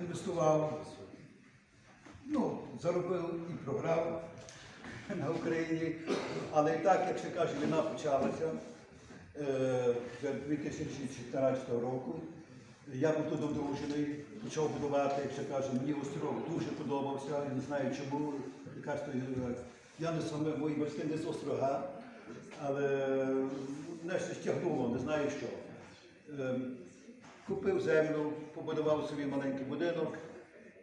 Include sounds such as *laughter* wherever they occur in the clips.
інвестував, ну, заробив і програв *laughs* на Україні. Але і так, як ще каже, війна почалася е, вже 2014 року. Я був тут одружений, почав будувати, як ще каже, мені остров дуже подобався, я не знаю чому. Якась Я не саме, мої батьки не з острога, але мене щось тягнуло, не знаю що. Купив землю, побудував собі маленький будинок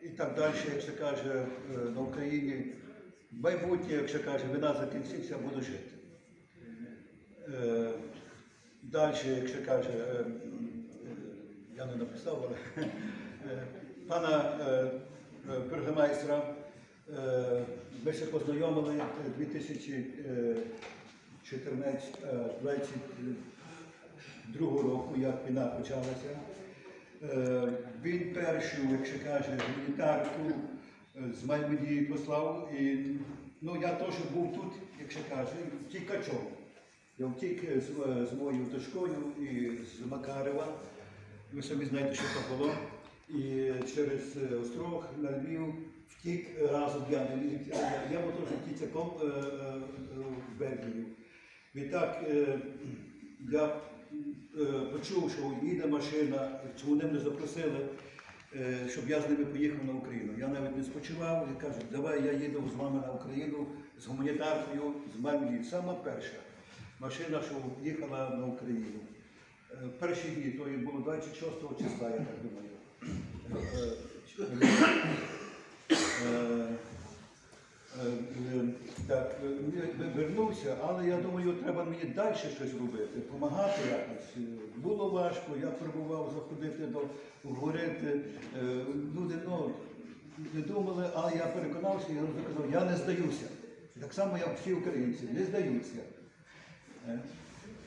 і так далі, як ще каже, е, на Україні. Майбутнє, як ще каже, війна закінчиться, буду жити. Е, Далі, як ще каже, е, я не написав, але пана бюргомайстра е, ми ще познайомили 2014 22 року, як війна почалася. Е, Він першу, як ще каже, гуманітарку е, з Мальмеді послав. І, ну, я теж був тут, як ще каже, втікачом. Я втік з, е, з моєю дочкою і з Макарева. Ви самі знаєте, що це було. І через острог на Львів втік разом я. Я, був теж е, в Бельгію. Відтак я почув, що їде машина, що вони мене запросили, е, щоб я з ними поїхав на Україну. Я навіть не спочивав і кажуть, давай я їду з вами на Україну з гуманітаркою, з Мальмії. Сама перша машина, що їхала на Україну. Е, Перші дні, то було 26 числа, я так думаю. Так, е, вернувся, але я думаю, треба мені далі щось робити, допомагати якось. Е, Було важко, я пробував заходити до говорити. Е, Люди ну, не думали, але я переконався, я казав, я не здаюся. Так само, як всі українці, не здаються.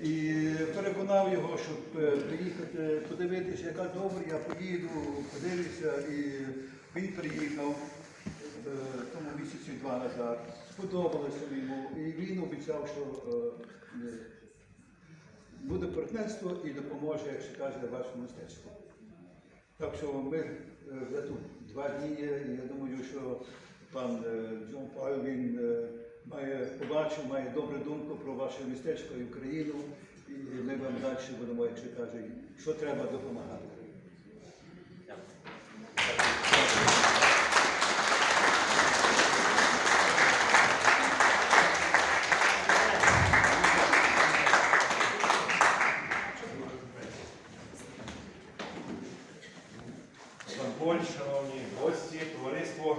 І переконав його, щоб приїхати, подивитися, яка добре, я поїду, подивлюся, і він приїхав місяці два назад. Сподобалося йому, і він обіцяв, що е, буде партнерство і допоможе, як ще каже, вашому мистецтву. Так що ми е, вже тут два дні і я думаю, що пан е, Джон Пайл він е, має побачив, має добру думку про ваше містечко і Україну, і ми вам далі будемо, як каже, що треба допомагати. Польщ, шановні гості, товариство.